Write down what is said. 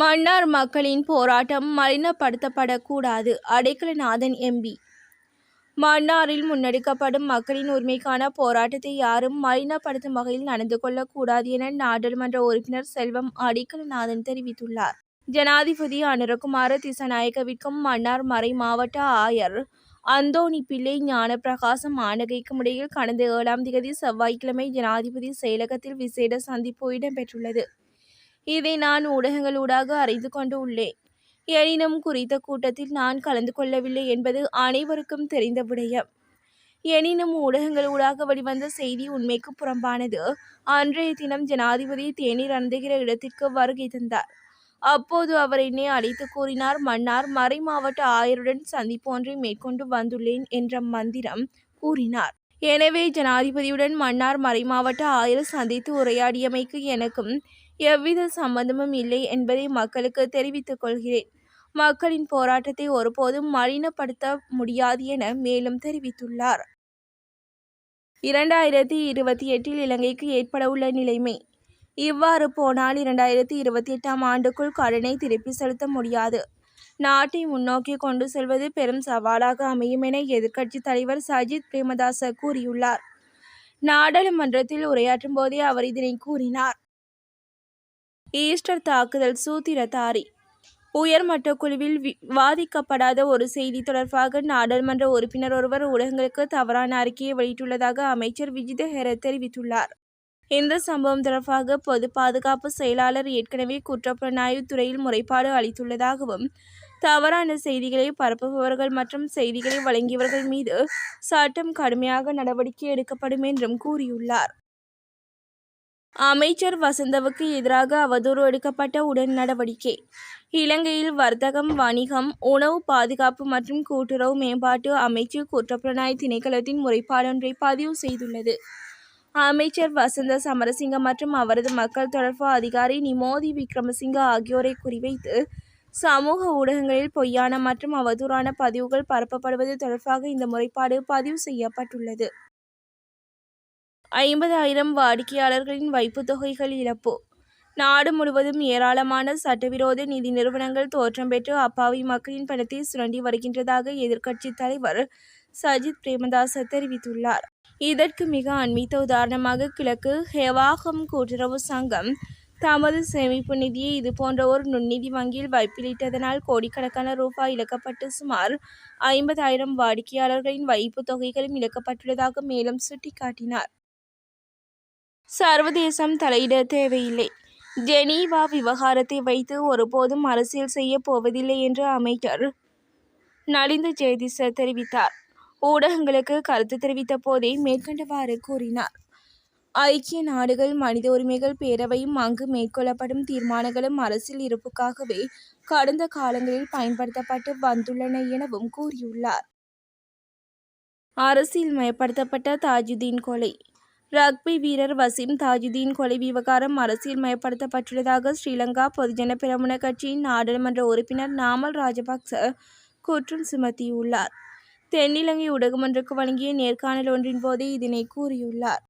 மன்னார் மக்களின் போராட்டம் மலினப்படுத்தப்படக்கூடாது அடைக்கலநாதன் எம்பி மன்னாரில் முன்னெடுக்கப்படும் மக்களின் உரிமைக்கான போராட்டத்தை யாரும் மலினப்படுத்தும் வகையில் நடந்து கொள்ளக்கூடாது என நாடாளுமன்ற உறுப்பினர் செல்வம் அடைக்கலநாதன் தெரிவித்துள்ளார். ஜனாதிபதி அனுரகுமார திசநாயக்கவிற்கும் மன்னார் மறை மாவட்ட ஆயர் அந்தோணி பிள்ளை ஞானப்பிரகாசம் ஆனகைக்கும் இடையில் கடந்த ஏழாம் தேதி செவ்வாய்க்கிழமை ஜனாதிபதி செயலகத்தில் விசேட சந்திப்பு இடம்பெற்றுள்ளது. இதை நான் ஊடகங்களூடாக அறிந்து கொண்டு உள்ளேன். எனினும் குறித்த கூட்டத்தில் நான் கலந்து கொள்ளவில்லை என்பது அனைவருக்கும் தெரிந்த விடயம். எனினும் ஊடகங்களூடாக வெளிவந்த செய்தி உண்மைக்கு புறம்பானது அன்றைய தினம் ஜனாதிபதி தேநீர் அருந்துகிற இடத்திற்கு வருகை தந்தார். அப்போது அவர் என்னை அழைத்து கூறினார் மன்னார் மறை மாவட்ட ஆயருடன் சந்திப்பு ஒன்றை மேற்கொண்டு வந்துள்ளேன் என்ற மந்திரம் கூறினார். எனவே ஜனாதிபதியுடன் மன்னார் மறைமாவட்ட ஆயர் சந்தித்து உரையாடியமைக்கு எனக்கும் எவ்வித சம்பந்தமும் இல்லை என்பதை மக்களுக்கு தெரிவித்துக் கொள்கிறேன். மக்களின் போராட்டத்தை ஒருபோதும் மலினப்படுத்த முடியாது என மேலும் தெரிவித்துள்ளார். இரண்டாயிரத்தி இருபத்தி எட்டில் இலங்கைக்கு ஏற்படவுள்ள நிலைமை. இவ்வாறு போனால் இரண்டாயிரத்தி இருபத்தி எட்டாம் ஆண்டுக்குள் கடனை திருப்பி செலுத்த முடியாது. நாட்டை முன்னோக்கி கொண்டு செல்வது பெரும் சவாலாக அமையும் என எதிர்க்கட்சித் தலைவர் சஜித் பிரேமதாச கூறியுள்ளார். நாடாளுமன்றத்தில் உரையாற்றும் போதே அவர் இதனை கூறினார். ஈஸ்டர் தாக்குதல் சூத்திரதாரி உயர்மட்ட குழுவில் விவாதிக்கப்படாத ஒரு செய்தி தொடர்பாக நாடாளுமன்ற உறுப்பினர் ஒருவர் ஊடகங்களுக்கு தவறான அறிக்கையை வெளியிட்டுள்ளதாக அமைச்சர் விஜித ஹெர தெரிவித்துள்ளார். இந்த சம்பவம் தொடர்பாக பொது பாதுகாப்பு செயலாளர் ஏற்கனவே குற்றப்புலனாய்வு துறையில் முறைப்பாடு அளித்துள்ளதாகவும் தவறான செய்திகளை பரப்புபவர்கள் மற்றும் செய்திகளை வழங்கியவர்கள் மீது சட்டம் கடுமையாக நடவடிக்கை எடுக்கப்படும் என்றும் கூறியுள்ளார். அமைச்சர் வசந்தவுக்கு எதிராக அவதூறு எடுக்கப்பட்ட உடன் நடவடிக்கை. இலங்கையில் வர்த்தகம் வணிகம் உணவு பாதுகாப்பு மற்றும் கூட்டுறவு மேம்பாட்டு அமைச்சு குற்றப்புலனாய் திணைக்களத்தின் முறைப்பாடொன்றை பதிவு செய்துள்ளது. அமைச்சர் வசந்த சமரசிங்க மற்றும் அவரது மக்கள் தொடர்பு அதிகாரி நிமோதி விக்ரமசிங்க ஆகியோரை குறிவைத்து சமூக ஊடகங்களில் பொய்யான மற்றும் அவதூறான பதிவுகள் பரப்பப்படுவது தொடர்பாக இந்த முறைப்பாடு பதிவு செய்யப்பட்டுள்ளது. ஐம்பதாயிரம் வாடிக்கையாளர்களின் வைப்புத் தொகைகள் இழப்பு. நாடு முழுவதும் ஏராளமான சட்டவிரோத நிதி நிறுவனங்கள் தோற்றம் பெற்று அப்பாவி மக்களின் பணத்தை சுரண்டி வருகின்றதாக எதிர்க்கட்சித் தலைவர் சஜித் பிரேமதாச தெரிவித்துள்ளார். இதற்கு மிக அண்மித்த உதாரணமாக கிழக்கு ஹெவாகம் கூட்டுறவு சங்கம் தமது சேமிப்பு நிதியை இதுபோன்ற ஒரு நுண்நிதி வங்கியில் வைப்பிலிட்டதனால் கோடிக்கணக்கான ரூபாய் இழக்கப்பட்டு சுமார் ஐம்பதாயிரம் வாடிக்கையாளர்களின் வைப்பு தொகைகளும் இழக்கப்பட்டுள்ளதாக மேலும் சுட்டிக்காட்டினார். சர்வதேசம் தலையிட தேவையில்லை. ஜெனீவா விவகாரத்தை வைத்து ஒருபோதும் அரசியல் செய்ய போவதில்லை என்று அமைச்சர் நலிந்த ஜெயதிச தெரிவித்தார். ஊடகங்களுக்கு கருத்து தெரிவித்த போதே மேற்கண்டவாறு கூறினார். ஐக்கிய நாடுகள் மனித உரிமைகள் பேரவையும் அங்கு மேற்கொள்ளப்படும் தீர்மானங்களும் அரசியல் இருப்புக்காகவே கடந்த காலங்களில் பயன்படுத்தப்பட்டு வந்துள்ளன எனவும் கூறியுள்ளார். அரசியல் மயப்படுத்தப்பட்ட தாஜுதீன் கொலை ரக்பி வீரர் வசீம் தாஜுதீன் கொலை விவகாரம் அரசியல் மயப்படுத்தப்பட்டுள்ளதாக ஸ்ரீலங்கா பொதுஜன பிரமுன கட்சியின் நாடாளுமன்ற உறுப்பினர் நாமல் ராஜபக்ச குற்றம் சுமத்தியுள்ளார். தென்னிலங்கை ஊடகமன்றுக்கு வழங்கிய நேர்காணல் ஒன்றின் போதே இதனை கூறியுள்ளார்.